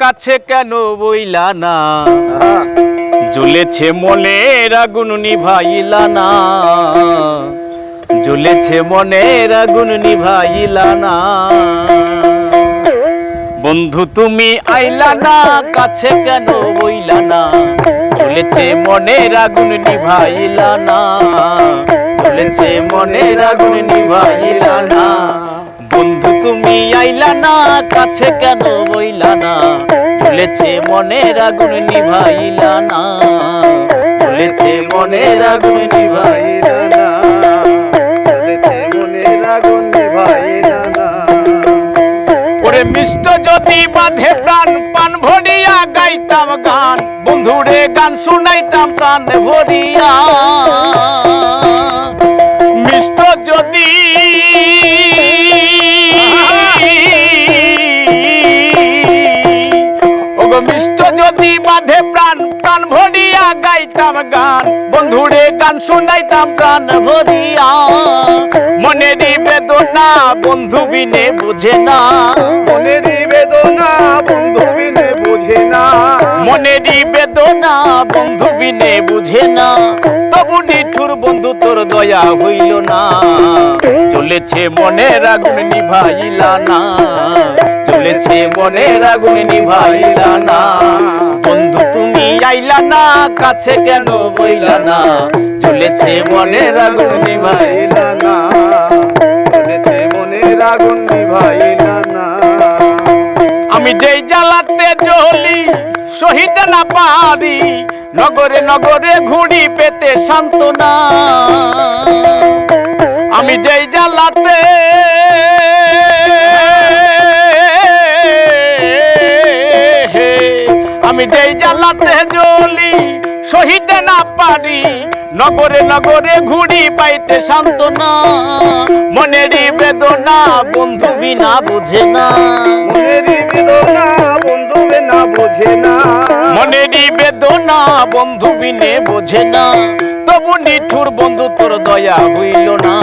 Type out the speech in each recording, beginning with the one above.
কাছে কেন বইলা না? জ্বলেছে মনের আগুন নিভাইলা না। জ্বলেছে মনের আগুন নিভাইলা না। বন্ধু তুমি আইলা না কাছে কেন বইলা না? জ্বলেছে মনের আগুন নিভাইলা না। জ্বলেছে মনের আগুন নিভাইলা না। বন্ধু, তুমি আইলা না, কাছে কেন বইলা না? বলেছে মনের আগুন, নিভাইলা না। বলেছে মনের আগুন, নিভাইলা না। চলেছে মনের আগুন, নিভাইলা না। ওরে মিষ্ট, যদি বাঁধে প্রাণ, পান ভরিয়া গাইতাম গান। বন্ধুরে গান শুনাইতাম, প্রাণ ভরিয়া। প্রাণ প্রাণ ভরিয়া গাইতাম গান। বন্ধুরে গান শুনাইতাম প্রাণ ভরিয়া। মনের বেদনা বন্ধু বিনে বুঝে না। মনের বেদনা বন্ধু বিনে বুঝে না। মনের বেদনা বন্ধু বিনে বুঝে না। তবু নিঠুর বন্ধু তোর দয়া হইল না। চলেছে মনের আগুন নিভাইলা না। চলেছে মনের আগুন নিভাইলা না। কাছে কেন বইলা না? চলেছে মনে আগুন নিভাইলা না। চলেছে মনে আগুন নিভাইলা না। আমি যেই জ্বালাতে জ্বলি, শহীদ না পারি নগরে নগরে ঘুড়ি পেতে সান্ত্বনা আমি যেই জ্বালাতে জ্বলি শহীদ না পারি নগরে নগরে ঘুড়ি পাইতে সান্ত্বনা। মনেরই বেদনা বন্ধু বিনা বুঝে না। মনের বেদনা বন্ধু না বোঝে না। মনেরই বেদনা বন্ধু বিনে বোঝে না। তবু নিঠুর বন্ধু তোর দয়া হইল না।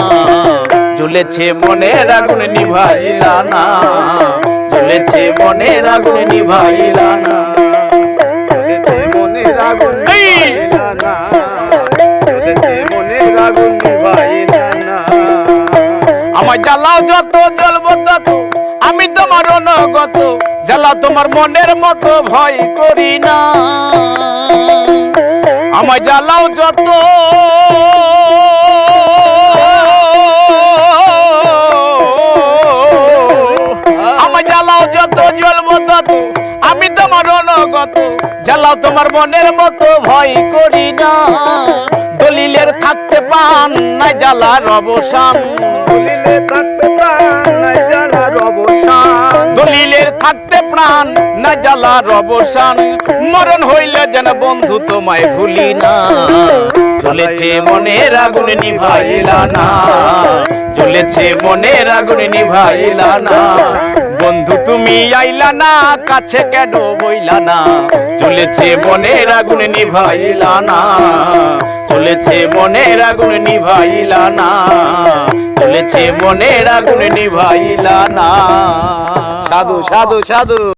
জ্বলেছে মনের আগুন নিভাইলা না। জ্বলেছে মনের আগুন নিভাইলা না। মনের আগুন না আমার জ্বালাও যত জ্বলবো তত আমি তোমার অনগত জ্বালা তোমার মনের মতো ভয় করি না আমার জ্বালাও যত আমার জ্বালাও যত জ্বলবো তত, আমি তোমার অনগত। জ্বালাও তোমার মনের মতো ভয় করি না। দলিলের থাকতে পান না জ্বালার অবসান। বলিলে থাকতে জ্বালার অবসান। দলিলের থাকতে প্রাণ না জ্বালার অবসান। মরণ হইলে যেন বন্ধু তোমায় ভুলি না। চলেছে মনের আগুন নিভাইলা না। চলেছে মনের আগুন নিভাইলা না। তুমি আইলা না, কাছে কেন বইলা না? চলেছে মনের আগুন নিভাইলা না। চলেছে মনের আগুন নিভাইলা না। চলেছে মনের আগুন নিভাইলা না। সাধু সাধু সাধু।